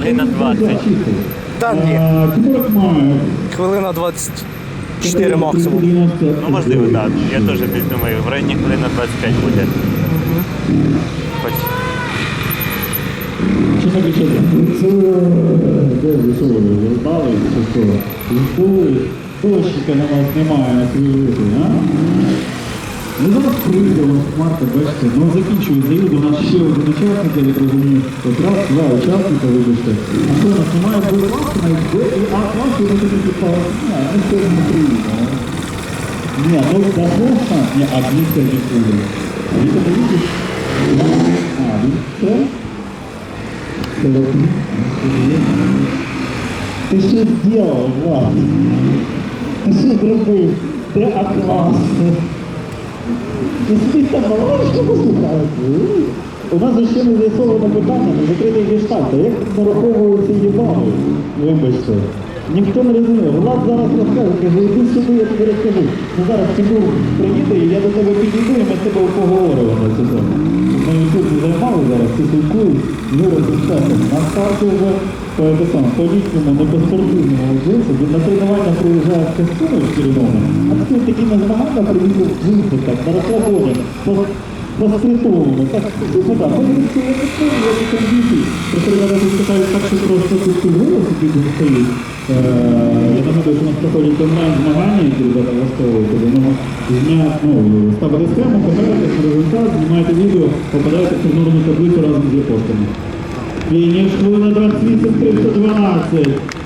Хвилина 20. Та ні, Е, хвилина 24 максимум. Ну можливо, так. Я теж десь думаю, в районі хвилина 25 буде. Хоч Що таке що це? Це де ви що ви роздали чи що? Зіскули? Дощика на вас немає на вийти, а? Ну зараз прийде у нас Марта, бачите, ну закінчую заїду, у нас ще один учасник, я так розумію. Якраз два учасника, вибачте. А що у нас немає буде класу, де і а класу ви тоді підпали. Ні, ну це не приїде. Ні, ну да можна, ні, а Віктор не буде. А Віктор не буде? А, Віктор? Ти що зробив, Влад? Ти що зробив? Ти атлас. Ти У нас ще не з'ясовано питання, не закритий гештальт. А Як нараховуються її бали? Вибачте. Ніхто не розуміє. Влад зараз розкаже, каже, йди сюди, я тобі розкажу. Ну зараз Тимур приїде, і я до тебе підійду, і ми з тобою поговоримо на цю тему. Ми тут не займали зараз, всі спілкують, Юра з часом. На старті вже по, це саме, по літньому, не по спортивному вжився, він на тренування приїжджає в костюмі а тут такими змагання приїхав в так, на розслабоні, по. Так, ну так, не знаю, я не кондиції. Просто я зараз питаю так, що просто тут голос, який тут стоїть. Е, Я нагадую, що у нас проходять онлайн змагання, які ребята влаштовують, коли ми зняти, ну, ставите схему, катаєтесь на результат, знімаєте відео, попадаєте в турнірну таблицю разом з. Фініш хвилина 28 312.